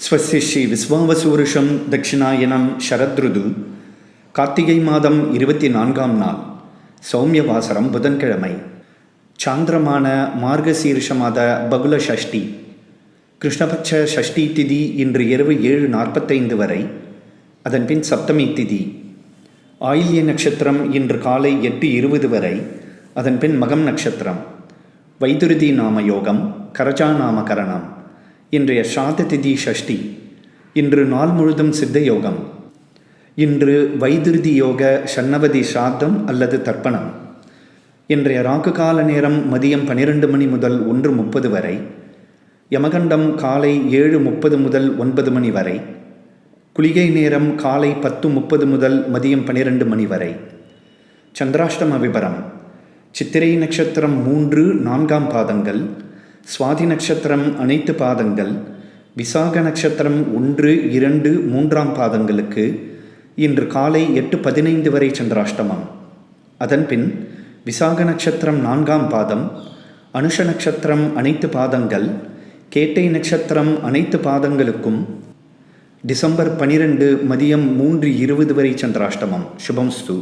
ஸ்வஸ்ய ஸ்ரீ விஸ்வாவசூருஷம் தட்சிணாயனம் சரத்ருது கார்த்திகை மாதம் இருபத்தி நான்காம் நாள் சௌமியவாசரம் புதன்கிழமை சாந்திரமான மார்கசீர்ஷ மாத பகுல ஷஷ்டி கிருஷ்ணபட்ச ஷஷ்டி திதி இன்று இரவு ஏழு நாற்பத்தைந்து வரை அதன்பின் சப்தமி திதி ஆயில்ய நட்சத்திரம் இன்று காலை எட்டு இருபது வரை அதன்பின் மகம் நட்சத்திரம் வைதுருதி நாம யோகம் கரஜா நாமகரணம் இன்றைய சாத திதி ஷஷ்டி இன்று நாள் முழுதும் சித்த யோகம் இன்று வைதுருதி யோக ஷண்ணவதி சாத்தம் அல்லது தர்ப்பணம். இன்றைய ராகு கால நேரம் மதியம் பனிரெண்டு மணி முதல் ஒன்று முப்பது வரை யமகண்டம் காலை ஏழு முப்பது முதல் ஒன்பது மணி வரை குளிகை நேரம் காலை பத்து முப்பது முதல் மதியம் பனிரெண்டு மணி வரை. சந்திராஷ்டம விபரம் சித்திரை நட்சத்திரம் மூன்று நான்காம் பாதங்கள் சுவாதி நட்சத்திரம் அனைத்து பாதங்கள் விசாக நட்சத்திரம் ஒன்று இரண்டு மூன்றாம் பாதங்களுக்கு இன்று காலை எட்டு பதினைந்து வரை சந்திராஷ்டமம். அதன்பின் விசாக நட்சத்திரம் நான்காம் பாதம் அனுஷ நட்சத்திரம் அனைத்து பாதங்கள் கேட்டை நட்சத்திரம் அனைத்து பாதங்களுக்கும் டிசம்பர் பனிரெண்டு மதியம் மூன்று இருபது வரை சந்திராஷ்டமம். சுபம்ஸ்து